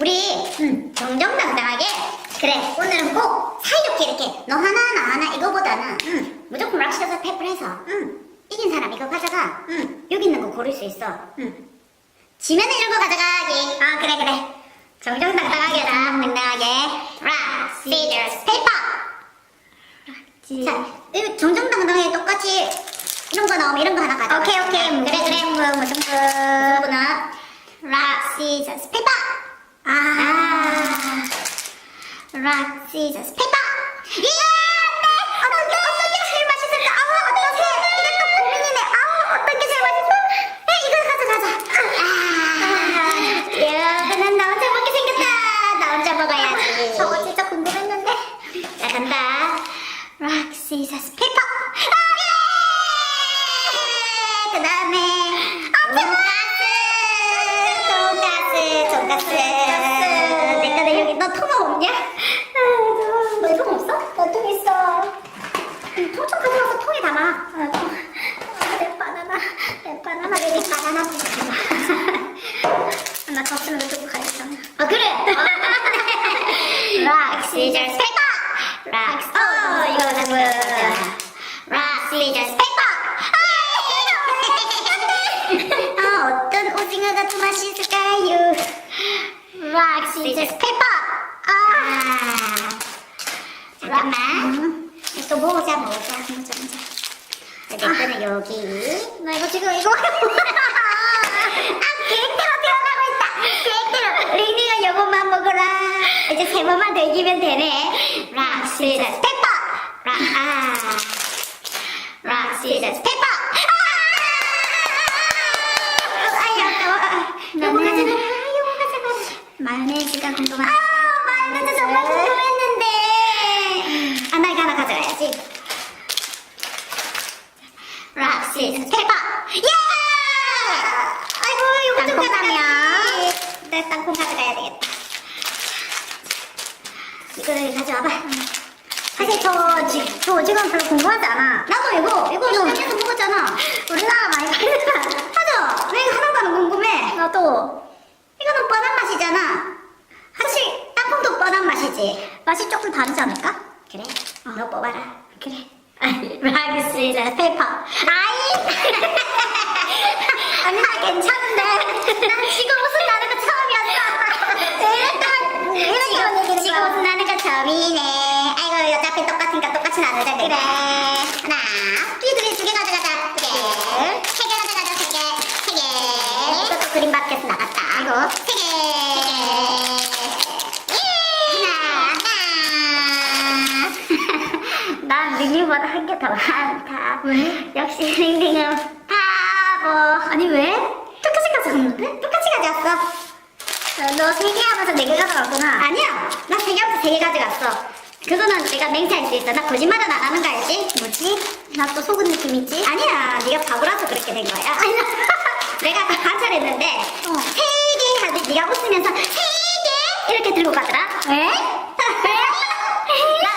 우리 음, 정정당당하게 그래 오늘은 꼭 사이좋게 이렇게 너 하나 나 하나 이거보다는 음, 무조건 락시가서 페퍼를 해서 음, 이긴 사람 이거 가져가. 음, 여기 있는 거 고를 수 있어. 음. 지면은 이런 거 가져가기 아 그래 그래. 정정당당하게 당당하게. 락, 시저스, 페이퍼 자 이거 정정당당하게 똑같이 이런 거 나오면 이런 거 하나 가져가. 오케이 오케이. 그래 그래. 뭐 무슨 거 무슨거나 락, 시저스, 페이퍼 아, 락, 시저스, 페이퍼! 예! 네! 어떤 게, 어떤 게 제일 맛있을까? 아우, 어떡해! 이게 또 고민이네. 아우, 어떤 게 제일 맛있어? 에, 이걸 가져가자. 아, 야, 난나 혼자 먹게 생겼다. 나 혼자 먹어야지. 저거 진짜 궁금했는데. 자, 간다. 락, 시저스, 페이퍼! 아, 예! 그 다음에, 돈가스! 돈가스! 돈가스! 내 여기, 너 통화 없냐? 아, 너통 없어? 나 통 있어. 통좀 가져와서 통에 담아. 아, 통. 아, 내 바나나. 내 바나나. 여기 바나나 나 겉으로 두고 가야겠다. 아, 그래? 락, 시저스, 페이퍼! 락, 어, 이거 가지고. 락, 시저스, 페이퍼! 아, 어떤 오징어가 더 맛있을까요? 락, 시저스, 페이퍼! 아, 잠깐만. 또 모으자, 모으자, 모으자, 모으자. 내 거는 여기. 나 이거 지금 이거. 아, 계획대로 들어가고 있다. 계획대로. 링링은 요것만 먹어라. 이제 세 번만 더 이기면 되네. 락, 시저스, 페이퍼! 락, 아. 락, 시저스, 페이퍼! 아! 요거 가져가라, 요거 가져가라. 마요네즈가 궁금한. 아, 마요네즈 정말 궁금했는데. 아, 나 이거 하나 가져가야지. 락, 시저스, 페이퍼! 예! 아이고, 이거 좀 가져가면. 내 땅콩 가져가야 되겠다. 이거를 가져와봐. 사실 저, 지, 저 오징어 별로 궁금하지 않아. 나도 이거, 이거 시장에서 먹었잖아. 우리나라 많이 팔잖아. 맞아. 왜 이거 하나도 안 궁금해? 나도. 이거는 뻔한 맛이잖아. 사실 땅콩도 뻔한 맛이 조금 다르지 않을까? 그래. 어, 너 뽑아라. 그래. 시저 페이퍼. 아이. 아니 나 괜찮은데. 난 지금 웃음 나는 거 처음이었어. 일단 이런 얘기는 지금 웃음 나는 거 처음이네. 아이고 어차피 똑같으니까 똑같이 나누자. 그래. 하나, 두개 두개 가져가자. 두 개. 세개 가져가자. 세 개. 세 개. 이것도 그림 밖에서 나갔다. 아이고 세 개. 예. 하나. 난 링링보다 한개더 많다. 왜? 역시 링링은 바보. 아니 왜? 똑같이 가져갔는데? 똑같이 가져왔어. 너 세 개 하면서 네 개 가져갔구나. 아니야. 나 세개 하면서 세개 가져갔어. 그거는 내가 맹세할 수 있어. 나 거짓말은 안 하는 거 알지? 뭐지? 나 또 속은 느낌 있지? 아니야. 네가 바보라서 그렇게 된 거야. 아니, 내가 다 관찰했는데 세 개 하듯 네가 웃으면서 세 개 이렇게 들고 가더라. 왜? 나,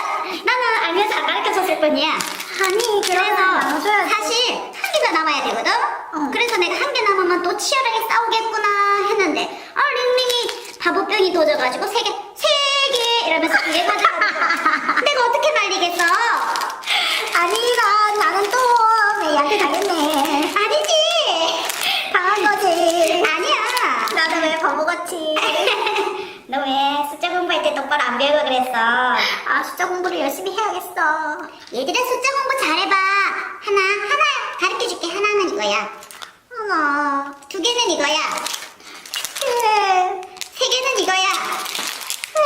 나는 알면서 안 가르쳐줬을 뿐이야. 아니, 그래서 사실 한 개가 남아야 되거든? 그래서 내가 한 개 남으면 또 치열하게 싸우겠구나 했는데, 아, 링링이 바보병이 도져가지고 세 개, 세 개! 이러면서 두 개 가져가. 내가 어떻게 말리겠어? 아니라, 나는 또, 얘한테 당했네. 아니지! 당한 거지. 아니야. 나는 왜 바보같이. 너 왜 숫자 공부할 때 똑바로 안 배우고 그랬어? 아, 숫자 공부를 열심히 해야겠어. 얘들아, 숫자 공부 잘해봐. 하나, 하나 가르쳐줄게. 하나는 이거야. 하나. 두 개는 이거야. 세. 세 개는 이거야. 안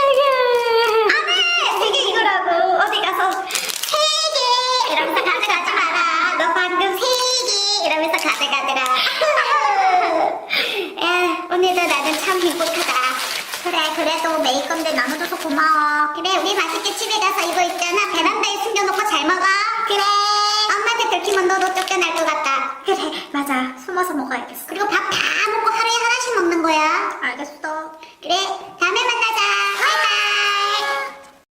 해! 세개 이거라고. 어디 가서 세 개! 이러면서 가져가지 마라. 너 방금 세 개! 이러면서 가져가더라. 야, 오늘도 나는 참 행복하다. 그래, 그래도 매일 건데 나눠줘서 고마워. 그래, 우리 맛있게 집에 가서 이거 있잖아. 베란다에 숨겨놓고 잘 먹어. 그래. 엄마한테 들키면 너도 쫓겨날 것 같다. 그래, 맞아. 숨어서 먹어야겠어. 그리고 밥